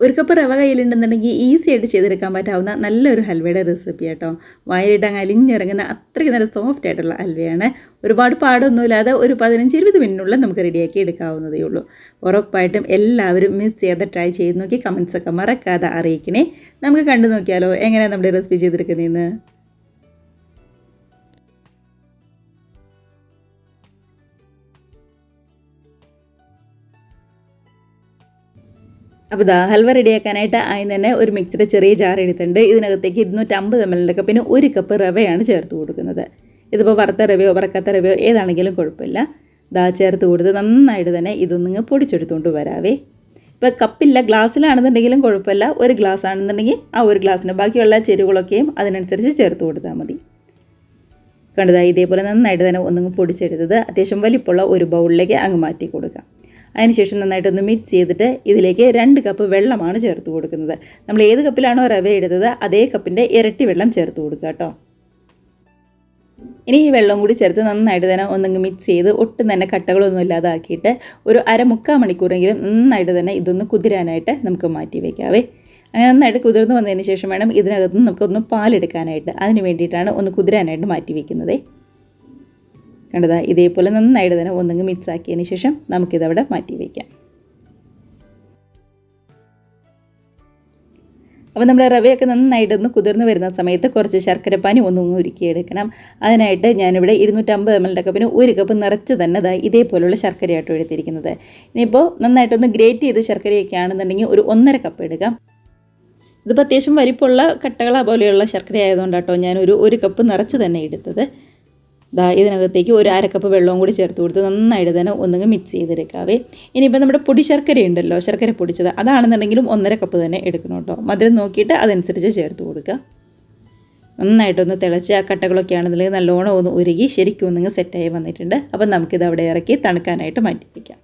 ഒരു കപ്പ് റവ കയ്യിലുണ്ടെന്നുണ്ടെങ്കിൽ ഈസി ആയിട്ട് ചെയ്തെടുക്കാൻ പറ്റാവുന്ന നല്ലൊരു ഹൽവയുടെ റെസിപ്പി കേട്ടോ വായിലിട്ട് അങ്ങ് അലിഞ്ഞിറങ്ങുന്ന അത്രയ്ക്ക് നല്ല സോഫ്റ്റ് ആയിട്ടുള്ള ഹൽവയാണ്. ഒരുപാട് പാടൊന്നുമില്ലാതെ ഒരു പതിനഞ്ച് ഇരുപത് മിനിറ്റിനുള്ളിൽ നമുക്ക് റെഡിയാക്കി എടുക്കാവുന്നതേ ഉള്ളൂ. ഉറപ്പായിട്ടും എല്ലാവരും മിസ് ചെയ്ത് ട്രൈ ചെയ്ത് നോക്കി കമൻസൊക്കെ മറക്കാതെ അറിയിക്കണേ. നമുക്ക് കണ്ടു നോക്കിയാലോ എങ്ങനെയാണ് നമ്മുടെ റെസിപ്പി ചെയ്തെടുക്കുന്നതെന്ന് അപ്പോൾ ദാ ഹൽവ റെഡിയാക്കാനായിട്ട് ആദ്യം തന്നെ ഒരു മിക്സിയുടെ ചെറിയ ജാർ എടുത്തിട്ടുണ്ട്. ഇതിനകത്തേക്ക് ഇരുന്നൂറ്റമ്പത് എം എല്ലിന്റെ കപ്പിന് ഒരു കപ്പ് റവയാണ് ചേർത്ത് കൊടുക്കുന്നത്. ഇതിപ്പോൾ വറുത്ത റവയോ വറക്കാത്ത റവയോ ഏതാണെങ്കിലും കുഴപ്പമില്ല. ദാ ചേർത്ത് കൊടുത്ത് നന്നായിട്ട് തന്നെ ഇതൊന്നിങ്ങ് പൊടിച്ചെടുത്തുകൊണ്ട് വരാവേ. ഇപ്പോൾ കപ്പില്ല ഗ്ലാസ്സിലാണെന്നുണ്ടെങ്കിലും കുഴപ്പമില്ല. ഒരു ഗ്ലാസ് ആണെന്നുണ്ടെങ്കിൽ ആ ഒരു ഗ്ലാസ്സിന് ബാക്കിയുള്ള ചെരുവുകളൊക്കെയും അതിനനുസരിച്ച് ചേർത്ത് കൊടുത്താൽ മതി. കണ്ടതാ ഇതേപോലെ നന്നായിട്ട് തന്നെ ഒന്നിങ്ങ് പൊടിച്ചെടുത്തത്. അത്യാവശ്യം വലിപ്പമുള്ള ഒരു ബൗളിലേക്ക് അങ്ങ് മാറ്റി കൊടുക്കാം. അതിനുശേഷം നന്നായിട്ടൊന്ന് മിക്സ് ചെയ്തിട്ട് ഇതിലേക്ക് രണ്ട് കപ്പ് വെള്ളമാണ് ചേർത്ത് കൊടുക്കുന്നത്. നമ്മൾ ഏത് കപ്പിലാണോ റവ എടുത്തത് അതേ കപ്പിന്റെ ഇരട്ടി വെള്ളം ചേർത്ത് കൊടുക്കുക കേട്ടോ. ഇനി ഈ വെള്ളം കൂടി ചേർത്ത് നന്നായിട്ട് തന്നെ ഒന്നങ്ങ് മിക്സ് ചെയ്ത് ഒട്ടും തന്നെ കട്ടകളൊന്നും ഇല്ലാതാക്കിയിട്ട് ഒരു അരമുക്കാൽ മണിക്കൂറെങ്കിലും നന്നായിട്ട് തന്നെ ഇതൊന്ന് കുതിരാനായിട്ട് നമുക്ക് മാറ്റി വയ്ക്കാവേ അങ്ങനെ നന്നായിട്ട് കുതിർന്ന് വന്നതിന് ശേഷം വേണം ഇതിനകത്ത് നമുക്കൊന്ന് പാലെടുക്കാനായിട്ട്. അതിന് വേണ്ടിയിട്ടാണ് ഒന്ന് കുതിരാനായിട്ട് മാറ്റി വയ്ക്കുന്നത് കണ്ടതാ. ഇതേപോലെ നന്നായിട്ട് തന്നെ മിക്സ് ആക്കിയതിന് ശേഷം നമുക്കിതവിടെ മാറ്റി വയ്ക്കാം അപ്പോൾ നമ്മുടെ റവയൊക്കെ നന്നായിട്ടൊന്ന് കുതിർന്ന് വരുന്ന സമയത്ത് കുറച്ച് ശർക്കരപ്പാനി ഒന്നും ഉരുക്കിയെടുക്കണം. അതിനായിട്ട് ഞാനിവിടെ ഇരുന്നൂറ്റമ്പത് എം എൽ കപ്പിന് ഒരു കപ്പ് നിറച്ച് തന്നെ ദാ ഇതേപോലുള്ള ശർക്കരയാട്ടോ എടുത്തിരിക്കുന്നത്. ഇനിയിപ്പോൾ നന്നായിട്ടൊന്ന് ഗ്രേറ്റ് ചെയ്ത് ശർക്കരയൊക്കെ ആണെന്നുണ്ടെങ്കിൽ ഒരു ഒന്നര കപ്പ് എടുക്കാം. ഇതിപ്പോൾ അത്യാവശ്യം വലിപ്പമുള്ള കട്ടകള പോലെയുള്ള ശർക്കര ആയതുകൊണ്ടാട്ടോ ഞാനൊരു ഒരു കപ്പ് നിറച്ച് തന്നെ എടുത്തത്. ദാ ഇതിനകത്തേക്ക് ഒരു അരക്കപ്പ് വെള്ളവും കൂടി ചേർത്ത് കൊടുത്ത് നന്നായിട്ട് തന്നെ ഒന്നുകിൽ മിക്സ് ചെയ്തെടുക്കാവേ. ഇനിയിപ്പോൾ നമ്മുടെ പൊടി ശർക്കര ഉണ്ടല്ലോ ശർക്കര പൊടിച്ചത് അതാണെന്നുണ്ടെങ്കിലും ഒന്നര കപ്പ് തന്നെ എടുക്കണം കേട്ടോ. മധുരം നോക്കിയിട്ട് അതനുസരിച്ച് ചേർത്ത് കൊടുക്കുക. നന്നായിട്ടൊന്ന് തിളച്ച് ആ കട്ടകളൊക്കെ ആണെന്നുണ്ടെങ്കിൽ നല്ലോണം ഒന്ന് ഉരുകി ശരിക്കും ഒന്നുങ്ങ് സെറ്റായി വന്നിട്ടുണ്ട്. അപ്പം നമുക്കിത് അവിടെ ഇറക്കി തണുക്കാനായിട്ട് മാറ്റി വയ്ക്കാം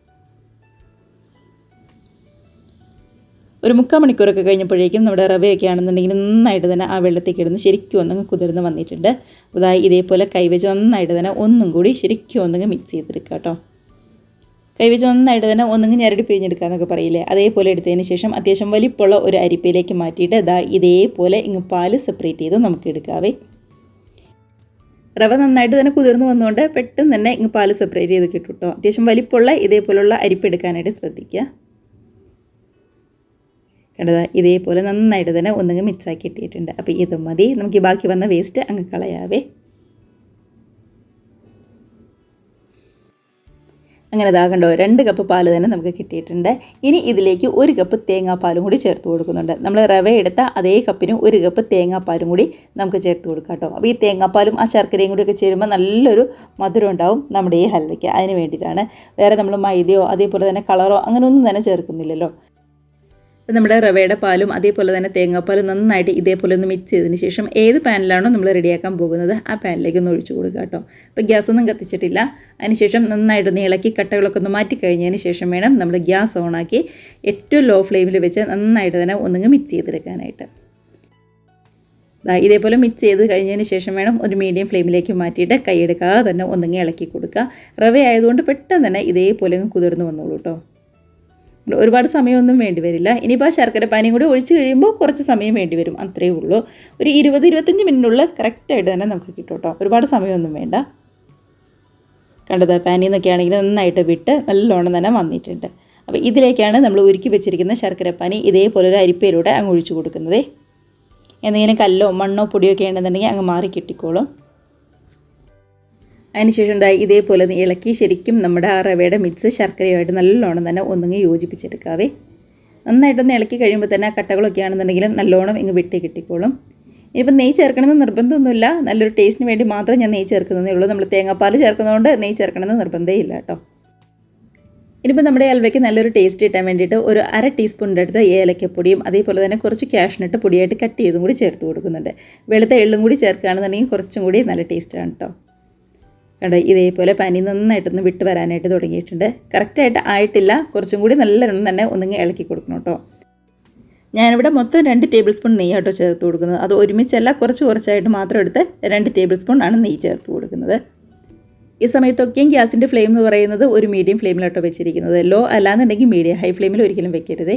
ഒരു മുക്കാൽ മണിക്കൂറൊക്കെ കഴിഞ്ഞപ്പോഴേക്കും നമ്മുടെ റവയൊക്കെ ആണെന്നുണ്ടെങ്കിൽ നന്നായിട്ട് തന്നെ ആ വെള്ളത്തിൽ കിടന്ന് ശരിക്കും ഒന്നങ്ങ് കുതിർന്ന് വന്നിട്ടുണ്ട്. അതായത് ഇതേപോലെ കൈവച്ച് നന്നായിട്ട് തന്നെ ഒന്നും കൂടി ശരിക്കും ഒന്നങ്ങ് മിക്സ് ചെയ്തെടുക്കുക കേട്ടോ. കൈവച്ച് നന്നായിട്ട് തന്നെ ഒന്നും ഞരടി പിഴിഞ്ഞെടുക്കുക എന്നൊക്കെ പറയില്ലേ? അതേപോലെ എടുത്തതിന് ശേഷം അത്യാവശ്യം വലിപ്പമുള്ള ഒരു അരിപ്പയിലേക്ക് മാറ്റിയിട്ട് ഇതാ ഇതേപോലെ ഇങ്ങ് പാൽ സെപ്പറേറ്റ് ചെയ്ത് നമുക്ക് എടുക്കാവേ. റവ നന്നായിട്ട് തന്നെ കുതിർന്ന് വന്നുകൊണ്ട് പെട്ടെന്ന് തന്നെ ഇങ്ങ് പാൽ സെപ്പറേറ്റ് ചെയ്ത് കിട്ടും കേട്ടോ. അത്യാവശ്യം വലിപ്പമുള്ള ഇതേപോലുള്ള അരിപ്പ് എടുക്കാനായിട്ട് ശ്രദ്ധിക്കുക. കണ്ടത്? ഇതേപോലെ നന്നായിട്ട് തന്നെ ഒന്നെങ്കിൽ മിക്സാക്കി ഇട്ടിട്ടുണ്ട്. അപ്പോൾ ഇത് മതി. നമുക്ക് ബാക്കി വന്ന വേസ്റ്റ് അങ്ങ് കളയാവേ. അങ്ങനെ ഇതാകണ്ടോ രണ്ട് കപ്പ് പാൽ തന്നെ നമുക്ക് കിട്ടിയിട്ടുണ്ട്. ഇനി ഇതിലേക്ക് ഒരു കപ്പ് തേങ്ങാപ്പാലും കൂടി ചേർത്ത് കൊടുക്കുന്നുണ്ട്. നമ്മൾ റവ എടുത്ത അതേ കപ്പിന് ഒരു കപ്പ് തേങ്ങാപ്പാലും കൂടി നമുക്ക് ചേർത്ത് കൊടുക്കാം കേട്ടോ. അപ്പോൾ ഈ തേങ്ങാപ്പാലും ആ ശർക്കരയും കൂടിയൊക്കെ ചേരുമ്പോൾ നല്ലൊരു മധുരം ഉണ്ടാവും നമ്മുടെ ഈ ഹൽവയ്ക്ക്. അതിന് വേണ്ടിയിട്ടാണ്. വേറെ നമ്മൾ മൈദയോ അതേപോലെ തന്നെ കളറോ അങ്ങനെയൊന്നും തന്നെ ചേർക്കുന്നില്ലല്ലോ. അപ്പോൾ നമ്മുടെ റവയുടെ പാലും അതേപോലെ തന്നെ തേങ്ങാപ്പാലും നന്നായിട്ട് ഇതേപോലെ ഒന്ന് മിക്സ് ചെയ്തതിന് ശേഷം ഏത് പാനിലാണോ നമ്മൾ റെഡിയാക്കാൻ പോകുന്നത് ആ പാനിലേക്ക് ഒന്ന് ഒഴിച്ചു കൊടുക്കുക കേട്ടോ. അപ്പോൾ ഗ്യാസൊന്നും കത്തിച്ചിട്ടില്ല. അതിനുശേഷം നന്നായിട്ടൊന്ന് ഇളക്കി കട്ടകളൊക്കെ ഒന്ന് മാറ്റി കഴിഞ്ഞതിന് ശേഷം വേണം നമ്മൾ ഗ്യാസ് ഓണാക്കി ഏറ്റവും ലോ ഫ്ലെയിമിൽ വെച്ച് നന്നായിട്ട് തന്നെ ഒന്നുങ്ങ് മിക്സ് ചെയ്തെടുക്കാനായിട്ട്. ഇതേപോലെ മിക്സ് ചെയ്ത് കഴിഞ്ഞതിന് ശേഷം വേണം ഒരു മീഡിയം ഫ്ലെയിമിലേക്ക് മാറ്റിയിട്ട് കൈയെടുക്കാതെ തന്നെ ഒന്നുങ്ങി ഇളക്കി കൊടുക്കുക. റവ ആയതുകൊണ്ട് പെട്ടെന്ന് തന്നെ ഇതേപോലെ കുതിർന്ന് വന്നോളൂ കേട്ടോ. ഒരുപാട് സമയമൊന്നും വേണ്ടി വരില്ല. ഇനിയിപ്പോൾ ശർക്കര പാനിയും കൂടി ഒഴിച്ച് കഴിയുമ്പോൾ കുറച്ച് സമയം വേണ്ടി വരും. അത്രയേ ഉള്ളൂ. ഒരു ഇരുപത് ഇരുപത്തഞ്ച് മിനിറ്റിനുള്ള കറക്റ്റായിട്ട് തന്നെ നമുക്ക് കിട്ടും കേട്ടോ. ഒരുപാട് സമയമൊന്നും വേണ്ട. കണ്ടത് പാനിൽ നിന്നൊക്കെ ആണെങ്കിൽ നന്നായിട്ട് വിട്ട് നല്ലോണം തന്നെ വന്നിട്ടുണ്ട്. അപ്പോൾ ഇതിലേക്കാണ് നമ്മൾ ഒരുക്കി വെച്ചിരിക്കുന്ന ശർക്കരപ്പാനി ഇതേപോലെ ഒരു അരിപ്പയിലൂടെ അങ്ങ് ഒഴിച്ചു കൊടുക്കുന്നത്. എന്തെങ്കിലും കല്ലോ മണ്ണോ പൊടിയോ ഒക്കെ ഉണ്ടെന്നുണ്ടെങ്കിൽ അങ്ങ് മാറി കിട്ടിക്കോളും. അതിനുശേഷം എന്താ ഇതേപോലെ ഒന്ന് ഇളക്കി ശരിക്കും നമ്മുടെ ആ റവയുടെ മിക്സ് ശർക്കരയുമായിട്ട് നല്ലോണം തന്നെ ഒന്നുങ്ങി യോജിപ്പിച്ചെടുക്കാവേ. നന്നായിട്ടൊന്ന് ഇളക്കി കഴിയുമ്പോൾ തന്നെ ആ കട്ടകളൊക്കെ ആണെന്നുണ്ടെങ്കിലും നല്ലോണം ഇങ്ങ് വിട്ടി കിട്ടിക്കോളും. ഇനിയിപ്പോൾ നെയ്യ് ചേർക്കണമെന്ന് നിർബന്ധമൊന്നുമില്ല. നല്ലൊരു ടേസ്റ്റിന് വേണ്ടി മാത്രം ഞാൻ നെയ്യ് ചേർക്കുന്നതേ ഉള്ളൂ. നമ്മൾ തേങ്ങാപ്പാൽ ചേർക്കുന്നതുകൊണ്ട് നെയ്യ് ചേർക്കണമെന്ന് നിർബന്ധമേ ഇല്ല കേട്ടോ. ഇനിയിപ്പോൾ നമ്മുടെ അൽവയ്ക്ക് നല്ലൊരു ടേസ്റ്റ് കിട്ടാൻ വേണ്ടിയിട്ട് ഒരു അര ടീസ്പൂണിന്റെ അടുത്ത് ഏലക്കപ്പൊടിയും അതേപോലെ തന്നെ കുറച്ച് കാഷ്നട്ട് പൊടിയായിട്ട് കട്ട് ചെയ്തും കൂടി ചേർത്ത് കൊടുക്കുന്നുണ്ട്. വെളുത്ത എള്ളും കൂടി ചേർക്കുകയാണെന്നുണ്ടെങ്കിൽ കുറച്ചും കൂടി നല്ല ടേസ്റ്റാണ് കേട്ടോ. കണ്ടോ ഇതേപോലെ പനി നന്നായിട്ടൊന്ന് വിട്ട് വരാനായിട്ട് തുടങ്ങിയിട്ടുണ്ട്. കറക്റ്റായിട്ട് ആയിട്ടില്ല. കുറച്ചും കൂടി നല്ലവണ്ണം തന്നെ ഒന്നിങ്ങ് ഇളക്കി കൊടുക്കണം കേട്ടോ. ഞാനിവിടെ മൊത്തം രണ്ട് ടേബിൾ സ്പൂൺ നെയ്യ് കേട്ടോ ചേർത്ത് കൊടുക്കുന്നത്. അത് ഒരുമിച്ചല്ല കുറച്ച് കുറച്ചായിട്ട് മാത്രം എടുത്ത് രണ്ട് ടേബിൾ സ്പൂൺ ആണ് നെയ്യ് ചേർത്ത് കൊടുക്കുന്നത്. ഈ സമയത്തൊക്കെയും ഗ്യാസിന്റെ ഫ്ലെയിം എന്ന് പറയുന്നത് ഒരു മീഡിയം ഫ്ലെയിമിലാട്ടോ വെച്ചിരിക്കുന്നത്. ലോ അല്ലാന്നുണ്ടെങ്കിൽ മീഡിയം ഹൈ ഫ്ലെയിമിൽ ഒരിക്കലും വെക്കരുതേ.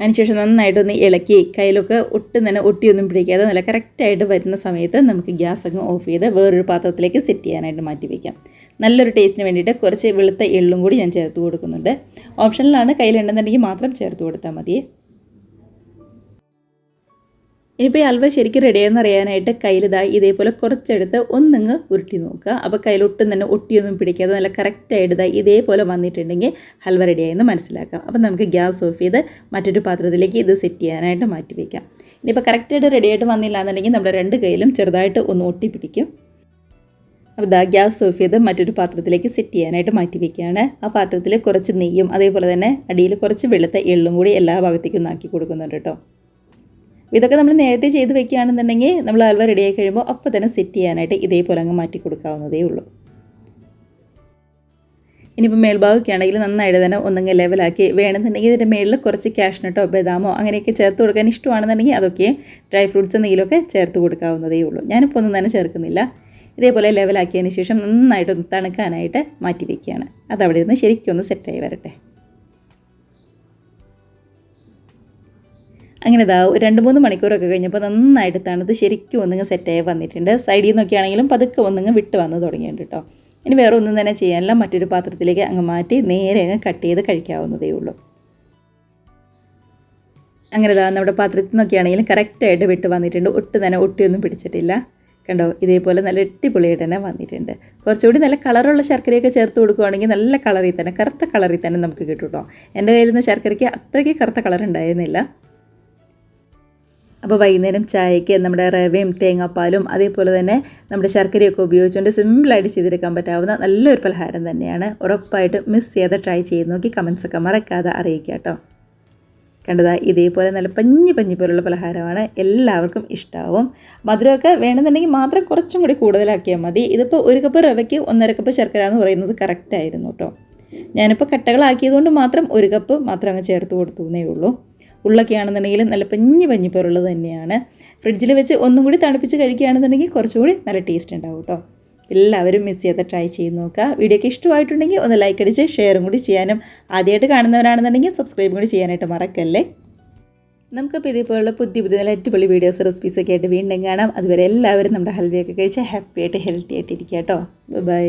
അതിനുശേഷം നന്നായിട്ടൊന്ന് ഇളക്കി കയ്യിലൊക്കെ ഒട്ടും തന്നെ ഒട്ടിയൊന്നും പിടിക്കാതെ നല്ല കറക്റ്റായിട്ട് വരുന്ന സമയത്ത് നമുക്ക് ഗ്യാസ് അങ്ങ് ഓഫ് ചെയ്ത് വേറൊരു പാത്രത്തിലേക്ക് സെറ്റ് ചെയ്യാനായിട്ട് മാറ്റി വയ്ക്കാം നല്ലൊരു ടേസ്റ്റിന് വേണ്ടിയിട്ട് കുറച്ച് വെളുത്ത എള്ളും കൂടി ഞാൻ ചേർത്ത് കൊടുക്കുന്നുണ്ട്. ഓപ്ഷനിലാണ് കയ്യിലുണ്ടെന്നുണ്ടെങ്കിൽ മാത്രം ചേർത്ത് കൊടുത്താൽ മതി. ഇനിയിപ്പോൾ ഈ ഹൽവ ശരിക്കും റെഡിയായെന്ന് അറിയാനായിട്ട് കയ്യിലിതാ ഇതേപോലെ കുറച്ചെടുത്ത് ഒന്നിങ്ങ് ഉരുട്ടി നോക്കുക. അപ്പോൾ കയ്യിലൊട്ടും തന്നെ ഒട്ടിയൊന്നും പിടിക്കാതെ നല്ല കറക്റ്റായിട്ട് ഇതായി ഇതേപോലെ വന്നിട്ടുണ്ടെങ്കിൽ ഹൽവ റെഡിയായെന്ന് മനസ്സിലാക്കാം. അപ്പോൾ നമുക്ക് ഗ്യാസ് ഓഫ് ചെയ്ത് മറ്റൊരു പാത്രത്തിലേക്ക് ഇത് സെറ്റ് ചെയ്യാനായിട്ട് മാറ്റി വയ്ക്കാം ഇനിയിപ്പോൾ കറക്റ്റായിട്ട് റെഡിയായിട്ട് വന്നില്ല എന്നുണ്ടെങ്കിൽ നമ്മുടെ രണ്ട് കയ്യിലും ചെറുതായിട്ട് ഒന്ന് ഒട്ടി പിടിക്കും. അപ്പോൾ ഇതാ ഗ്യാസ് ഓഫ് ചെയ്ത് മറ്റൊരു പാത്രത്തിലേക്ക് സെറ്റ് ചെയ്യാനായിട്ട് മാറ്റി വയ്ക്കുകയാണ് ആ പാത്രത്തിൽ കുറച്ച് നെയ്യും അതേപോലെ തന്നെ അടിയിൽ കുറച്ച് വെളുത്ത എള്ളും കൂടി എല്ലാ ഭാഗത്തേക്കും ആക്കി കൊടുക്കുന്നുണ്ട് കേട്ടോ. ഇതൊക്കെ നമ്മൾ നേരത്തെ ചെയ്ത് വെക്കുകയാണെന്നുണ്ടെങ്കിൽ നമ്മൾ ഹൽവ റെഡിയായി കഴിയുമ്പോൾ അപ്പോൾ തന്നെ സെറ്റ് ചെയ്യാനായിട്ട് ഇതേപോലെ അങ്ങ് മാറ്റി കൊടുക്കാവുന്നതേ ഉള്ളൂ. ഇനിയിപ്പോൾ മേൽഭാഗമൊക്കെ ആണെങ്കിൽ നന്നായിട്ട് തന്നെ ഒന്നെങ്കിൽ ലെവലാക്കി വേണമെന്നുണ്ടെങ്കിൽ ഇതിന്റെ മേളിൽ കുറച്ച് കാഷ്നട്ടോ ബദാമോ അങ്ങനെയൊക്കെ ചേർത്ത് കൊടുക്കാൻ ഇഷ്ടമാണെന്നുണ്ടെങ്കിൽ അതൊക്കെ ഡ്രൈ ഫ്രൂട്ട്സ് എന്തെങ്കിലുമൊക്കെ ചേർത്ത് കൊടുക്കാവുന്നതേ ഉള്ളൂ. ഞാനിപ്പോൾ ഒന്നും തന്നെ ചേർക്കുന്നില്ല. ഇതേപോലെ ലെവലാക്കിയതിന് ശേഷം നന്നായിട്ടൊന്ന് തണുക്കാനായിട്ട് മാറ്റി വയ്ക്കുകയാണ് അതവിടെ നിന്ന് ശരിക്കും ഒന്ന് സെറ്റായി വരട്ടെ. അങ്ങനെ ഇതാ രണ്ട് മൂന്ന് മണിക്കൂറൊക്കെ കഴിഞ്ഞപ്പോൾ നന്നായിട്ട് തണുത്ത് ശരിക്കും ഒന്നിങ്ങ് സെറ്റായി വന്നിട്ടുണ്ട്. സൈഡിൽ നിന്നൊക്കെ ആണെങ്കിലും പതുക്കെ ഒന്നിങ്ങ് വിട്ട് വന്ന് തുടങ്ങിയിട്ടുണ്ട് കേട്ടോ ഇനി വേറെ ഒന്നും തന്നെ ചെയ്യാനില്ല. മറ്റൊരു പാത്രത്തിലേക്ക് അങ്ങ് മാറ്റി നേരെ അങ്ങ് കട്ട് ചെയ്ത് കഴിക്കാവുന്നതേ ഉള്ളൂ. അങ്ങനെ ഇതാ നമ്മുടെ പാത്രത്തിൽ നിന്നൊക്കെ ആണെങ്കിലും കറക്റ്റായിട്ട് വിട്ട് വന്നിട്ടുണ്ട്. ഒട്ടും തന്നെ ഒട്ടിയൊന്നും പിടിച്ചിട്ടില്ല. കണ്ടോ ഇതേപോലെ നല്ല അടിപൊളിയായിട്ട് തന്നെ വന്നിട്ടുണ്ട്. കുറച്ചുകൂടി നല്ല കളറുള്ള ശർക്കരയൊക്കെ ചേർത്ത് കൊടുക്കുകയാണെങ്കിൽ നല്ല കളറിൽ തന്നെ കറുത്ത കളറിൽ തന്നെ നമുക്ക് കിട്ടും കേട്ടോ എന്റെ കയ്യിൽ നിന്ന് ശർക്കരയ്ക്ക് അത്രയ്ക്ക് കറുത്ത കളർ ഉണ്ടായിരുന്നില്ല. അപ്പോൾ വൈകുന്നേരം ചായയ്ക്ക് നമ്മുടെ റവയും തേങ്ങാപ്പാലും അതേപോലെ തന്നെ നമ്മുടെ ശർക്കരയൊക്കെ ഉപയോഗിച്ചുകൊണ്ട് സിമ്പിളായിട്ട് ചെയ്തെടുക്കാൻ പറ്റാവുന്ന നല്ലൊരു പലഹാരം തന്നെയാണ്. ഉറപ്പായിട്ട് മിസ് ചെയ്ത് ട്രൈ ചെയ്ത് നോക്കി കമൻസൊക്കെ മറക്കാതെ അറിയിക്കുക കേട്ടോ. കണ്ടതാ ഇതേപോലെ നല്ല പഞ്ഞി പഞ്ഞി പോലുള്ള പലഹാരമാണ് എല്ലാവർക്കും ഇഷ്ടമാവും മധുരമൊക്കെ വേണമെന്നുണ്ടെങ്കിൽ മാത്രം കുറച്ചും കൂടി കൂടുതലാക്കിയാൽ മതി. ഇതിപ്പോൾ ഒരു കപ്പ് റവയ്ക്ക് ഒന്നര കപ്പ് ശർക്കര എന്ന് പറയുന്നത് കറക്റ്റായിരുന്നു കേട്ടോ. ഞാനിപ്പോൾ കട്ടകളാക്കിയതുകൊണ്ട് മാത്രം ഒരു കപ്പ് മാത്രം അങ്ങ് ചേർത്ത് കൊടുത്തു എന്നേ ഉള്ളൂ. ഉള്ളൊക്കെ ആണെന്നുണ്ടെങ്കിൽ നല്ല പഞ്ഞി പഞ്ഞിപ്പോറുള്ളത് തന്നെയാണ്. ഫ്രിഡ്ജിൽ വെച്ച് ഒന്നും കൂടി തണുപ്പിച്ച് കഴിക്കുകയാണെന്നുണ്ടെങ്കിൽ കുറച്ചുകൂടി നല്ല ടേസ്റ്റ് ഉണ്ടാവും കേട്ടോ എല്ലാവരും മിസ് ചെയ്യാതെ ട്രൈ ചെയ്ത് നോക്കുക. വീഡിയോക്ക് ഇഷ്ടമായിട്ടുണ്ടെങ്കിൽ ഒന്ന് ലൈക്ക് അടിച്ച് ഷെയറും കൂടി ചെയ്യാനും. ആദ്യമായിട്ട് കാണുന്നവരാണെന്നുണ്ടെങ്കിൽ സബ്സ്ക്രൈബും കൂടി ചെയ്യാനായിട്ട് മറക്കല്ലേ? നമുക്കിപ്പോൾ ഇതേപോലുള്ള പുതിയ പുതിയ നല്ല അടിപൊളി വീഡിയോസ് റെസിപ്പീസൊക്കെ ആയിട്ട് വീണ്ടും കാണാം. അതുവരെ എല്ലാവരും നമ്മുടെ ഹൽവയൊക്കെ കഴിച്ച് ഹാപ്പിയായിട്ട് ഹെൽത്തി ആയിട്ട് ഇരിക്കുക കേട്ടോ ബൈ